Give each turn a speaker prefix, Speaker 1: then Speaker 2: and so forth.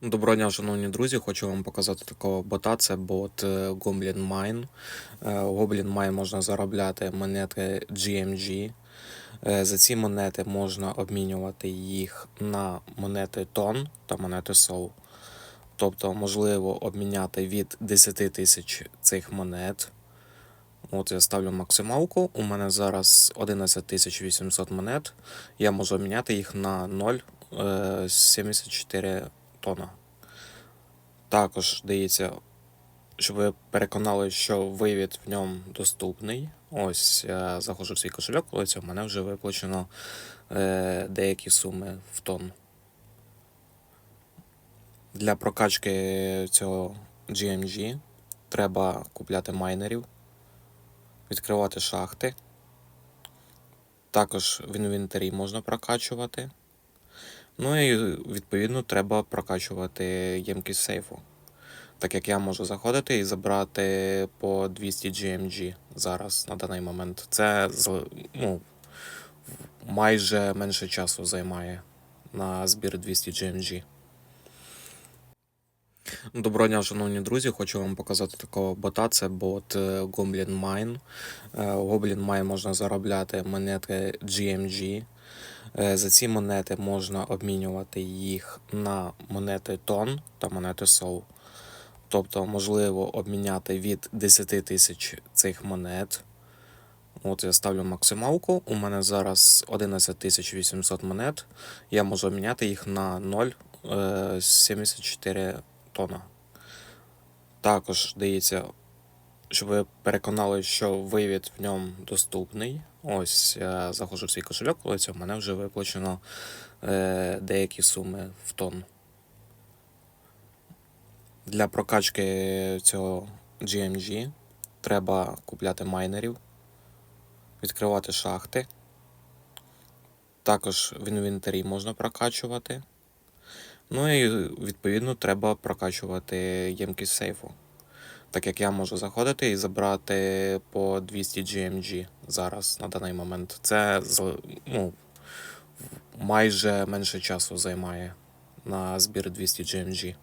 Speaker 1: Доброго дня, шановні друзі. Хочу вам показати такого бота. Це бот Goblin Mine. Goblin Mine можна заробляти монети GMG. Е, За ці монети можна обмінювати їх на монети тон та монети SOL. Тобто можливо обміняти від 10 тисяч цих монет. От я ставлю максималку. У мене зараз 11 800 монет. Я можу обміняти їх на 0,74 тона. Також дивіться, щоб ви переконали, що вивід в ньому доступний. Ось я заходжу в свій кошельок, коли це в мене вже виплачено е, деякі суми в тон. Для прокачки цього GMG треба купляти майнерів, відкривати шахти. Також в інвентарі можна прокачувати. Ну і відповідно треба прокачувати ємкість сейфу. Так як я можу заходити і забрати по 200 GMG зараз на даний момент. Це ну, майже менше часу займає на збір 200 GMG. Доброго дня, шановні друзі. Хочу вам показати такого бота. Це бот е, Goblin Mine. Е, У Goblin Mine можна заробляти монети GMG. Е, За ці монети можна обмінювати їх на монети тон та монети SOL. Тобто можливо обміняти від 10 тисяч цих монет. От я ставлю максималку. У мене зараз 11 800 монет. Я можу обміняти їх на 0,74 тона. Також дивіться, щоб ви переконали, що вивід в ньому доступний. Ось я заходжу в свій кошельок, коли це в мене вже виплачено е, деякі суми в тон. Для прокачки цього GMG треба купляти майнерів, відкривати шахти. Також в інвентарі можна прокачувати. Ну і відповідно треба прокачувати ємкість сейфу. Так як я можу заходити і забрати по 200 GMG зараз на даний момент. Це ну, майже менше часу займає на збір 200 GMG.